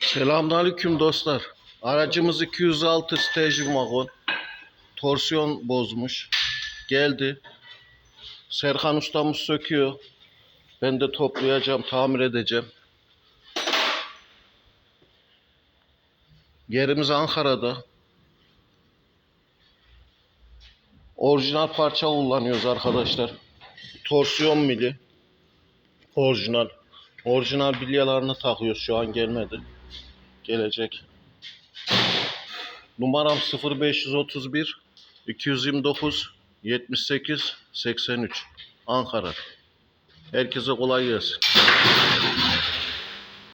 Selamünaleyküm dostlar. Aracımız 206 stage wagon. Torsiyon bozmuş. Geldi. Serkan ustamız söküyor. Ben de toplayacağım, tamir edeceğim. Yerimiz Ankara'da. Orijinal parça kullanıyoruz arkadaşlar. Torsiyon mili. Orijinal. Orijinal bilyalarını takıyoruz. Şu an gelmedi. Gelecek. Numaram 0531 229 78 83 Ankara. Herkese kolay gelsin.